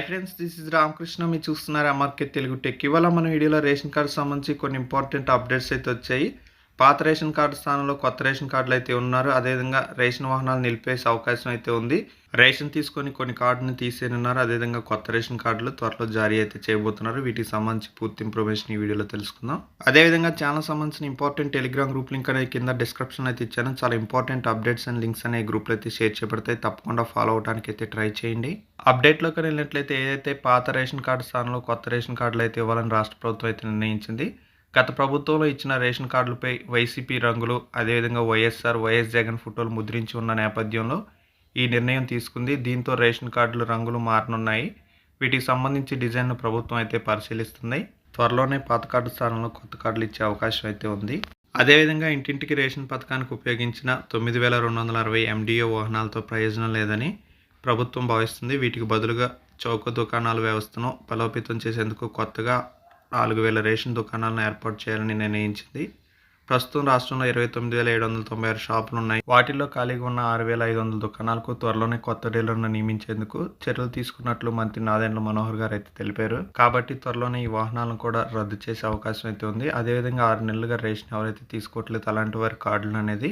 Friends this is Ramakrishna మీరు చూస్తున్నారు అమర్కే Telugu tech ఇవాళ మన వీడియోలో రేషన్ కార్డు సంబంధించి కొన్ని ఇంపార్టెంట్ అప్డేట్స్ అయితే వచ్చాయి. పాత రేషన్ కార్డు స్థానంలో కొత్త రేషన్ కార్డులు అయితే ఉన్నారు. అదేవిధంగా రేషన్ వాహనాలు నిలిపేసే అవకాశం అయితే ఉంది. రేషన్ తీసుకొని కొన్ని కార్డుని తీసేనున్నారు అదేవిధంగా కొత్త రేషన్ కార్డులు త్వరలో జారీ అయితే చేయబోతున్నారు. వీటికి సంబంధించి పూర్తి ఇన్ఫర్మేషన్ ఈ వీడియోలో తెలుసుకుందాం. అదేవిధంగా ఛానల్ సంబంధించిన ఇంపార్టెంట్ టెలిగ్రామ్ గ్రూప్ లింక్ అనేది కింద డిస్క్రిప్షన్ అయితే ఇచ్చాను. చాలా ఇంపార్టెంట్ అప్డేట్స్ అండ్ లింక్స్ అనే గ్రూప్లో అయితే షేర్ చేయబడతాయి. తప్పకుండా ఫాలో అవడానికి అయితే ట్రై చేయండి. అప్డేట్లోకి వెళ్ళినట్లయితే ఏదైతే పాత రేషన్ కార్డు స్థానంలో కొత్త రేషన్ కార్డులు అయితే ఇవ్వాలని రాష్ట్ర ప్రభుత్వం అయితే నిర్ణయించింది గత ప్రభుత్వంలో ఇచ్చిన రేషన్ కార్డులపై వైసీపీ రంగులు అదేవిధంగా వైఎస్ఆర్ వైఎస్ జగన్ ఫోటోలు ముద్రించి ఉన్న నేపథ్యంలో ఈ నిర్ణయం తీసుకుంది. దీంతో రేషన్ కార్డుల రంగులు మారనున్నాయి. వీటికి సంబంధించి డిజైన్ను ప్రభుత్వం అయితే పరిశీలిస్తుంది. త్వరలోనే పాత కార్డు స్థానంలో కొత్త కార్డులు ఇచ్చే అవకాశం అయితే ఉంది. అదేవిధంగా ఇంటింటికి రేషన్ పథకానికి ఉపయోగించిన తొమ్మిది వేల రెండు వందల అరవై ఎండిఓ వాహనాలతో ప్రయోజనం లేదని ప్రభుత్వం భావిస్తుంది. వీటికి బదులుగా చౌక దుకాణాల వ్యవస్థను బలోపేతం చేసేందుకు కొత్తగా నాలుగు వేల రేషన్ దుకాణాలను ఏర్పాటు చేయాలని నిర్ణయించింది. ప్రస్తుతం రాష్ట్రంలో ఇరవై తొమ్మిది వేల ఏడు వందల తొంభై ఆరు షాపులు ఉన్నాయి వాటిల్లో ఖాళీగా ఉన్న ఆరు వేల ఐదు వందల దుకాణాలకు త్వరలోనే కొత్త డీలర్ను నియమించేందుకు చర్యలు తీసుకున్నట్లు మంత్రి నాదెండ్ల మనోహర్ గారు అయితే తెలిపారు. కాబట్టి త్వరలోనే ఈ వాహనాలను కూడా రద్దు చేసే అవకాశం అయితే ఉంది. అదేవిధంగా ఆరు నెలలుగా రేషన్ ఎవరైతే తీసుకోవట్లేదు అలాంటి వారి కార్డులు అనేది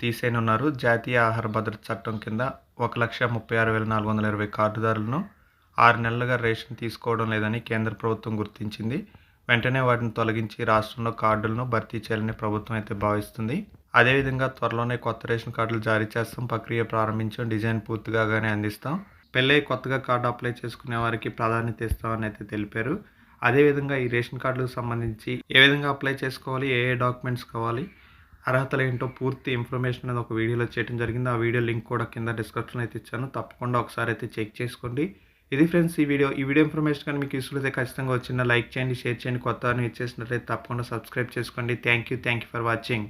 తీసేయనున్నారు. జాతీయ ఆహార భద్రత చట్టం కింద ఒక లక్ష ముప్పై ఆరు వేల నాలుగు వందల ఇరవై కార్డుదారులను ఆరు నెలలుగా రేషన్ తీసుకోవడం లేదని కేంద్ర ప్రభుత్వం గుర్తించింది. వెంటనే వాటిని తొలగించి రాష్ట్రంలో కార్డులను భర్తీ చేయాలని ప్రభుత్వం అయితే భావిస్తుంది. అదేవిధంగా త్వరలోనే కొత్త రేషన్ కార్డులు జారీ చేస్తాం. ప్రక్రియ ప్రారంభించాం. డిజైన్ పూర్తిగానే అందిస్తాం. పెళ్ళై కొత్తగా కార్డు అప్లై చేసుకునే వారికి ప్రాధాన్యత ఇస్తామని అయితే తెలిపారు. అదేవిధంగా ఈ రేషన్ కార్డులకు సంబంధించి ఏ విధంగా అప్లై చేసుకోవాలి? ఏ ఏ డాక్యుమెంట్స్ కావాలి? అర్హతలు ఏంటో పూర్తి ఇన్ఫర్మేషన్ అనేది ఒక వీడియోలో చేయడం జరిగింది. ఆ వీడియో లింక్ కూడా కింద డిస్క్రిప్షన్ అయితే ఇచ్చాను. తప్పకుండా ఒకసారి అయితే చెక్ చేసుకోండి. ఇది ఫ్రెండ్స్ ఈ వీడియో. ఈ వీడియో ఇన్ఫర్మేషన్ కానీ మీకు యూస్ఫుల్ అయితే ఖచ్చితంగా వచ్చిన లైక్ చేయండి షేర్ చేయండి. కొత్త అని ఇచ్చేసినట్లయితే తప్పకుండా సబ్స్క్రైబ్ చేసుకోండి. Thank you thank you for watching